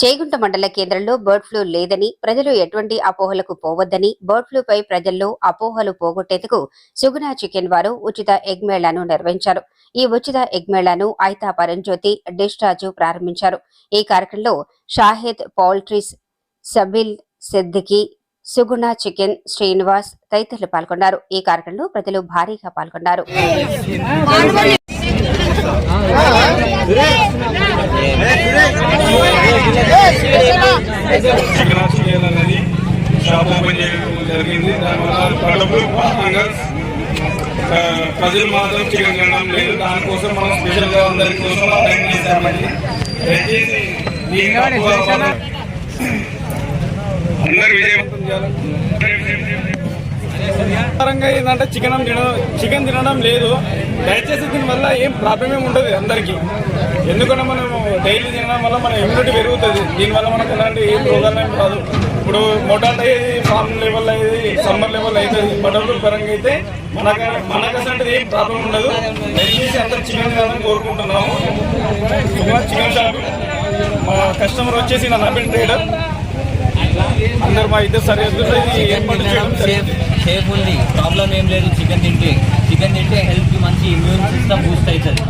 చేగుంట మండల కేంద్రంలో bird flu లేదని ప్రజలు ఎటువంటి అపోహలకు పోవద్దని బర్డ్ ఫ్లూపై ప్రజల్లో అపోహలు పోగొట్టేందుకు సుగుణ చికెన్ వారు ఉచిత ఎగ్ మేళాను నిర్వహించారు ఈ ఉచిత ఎగ్ మేళాను ఐతా పరంజ్యోతి డిష్ ప్రారంభించారు ఈ కార్యక్రమంలో షాహిద్ పౌల్ట్రీస్ సబిల్ సిద్దికి సుగుణ చికెన్ శ్రీనివాస్ తదితరులు పాల్గొన్నారు ఈ కార్యక్రమంలో ప్రజలు భారీగా పాల్గొన్నారు చికెన్ అనేది షాప్ ఓపెన్ చేయడం జరిగింది. దానివల్ల కడుపులు ప్రజలు మాత్రం చికెన్ తినడం లేదు. దానికోసం మనం స్పెషల్గా అందరి కోసం టైం చేశామండి. దయచేసి అందరు విజయవంతం చేయాలి. పరంగా ఏంటంటే చికెన్ తినడం చికెన్ తినడం లేదు. దయచేసి దీనివల్ల ఏం ప్రాబ్లం ఏమి ఉండదు అందరికీ. ఎందుకంటే మనం డైలీ తినడం వల్ల మన ఇమ్యూనిటీ పెరుగుతుంది. దీనివల్ల మనకు ఎలాంటి ఏం రోగాలు ఏం రాదు. ఇప్పుడు మొటాట్ అయ్యేది ఫామ్ లెవెల్ అయ్యేది సమ్మర్ లెవెల్ అవుతుంది బటర్ఫ్లూ పరంగా అయితే మనకు మనకు అసలు ఏం ప్రాబ్లం ఉండదు. దయచేసి అందరూ చికెన్ కాదని కోరుకుంటున్నాము. చికెన్ షాప్ మా కస్టమర్ వచ్చేసి నా నవీన్ ట్రేడర్ అందరు మా ఇద్దరు సరిహద్దులో ఏం ఏర్పాటు చేయడం సేఫ్ ఉంది. ప్రాబ్లం ఏం లేదు. చికెన్ తింటే చికెన్ తింటే హెల్త్కి మంచి ఇమ్యూన్ సిస్టమ్ బూస్ట్ అవుతుంది.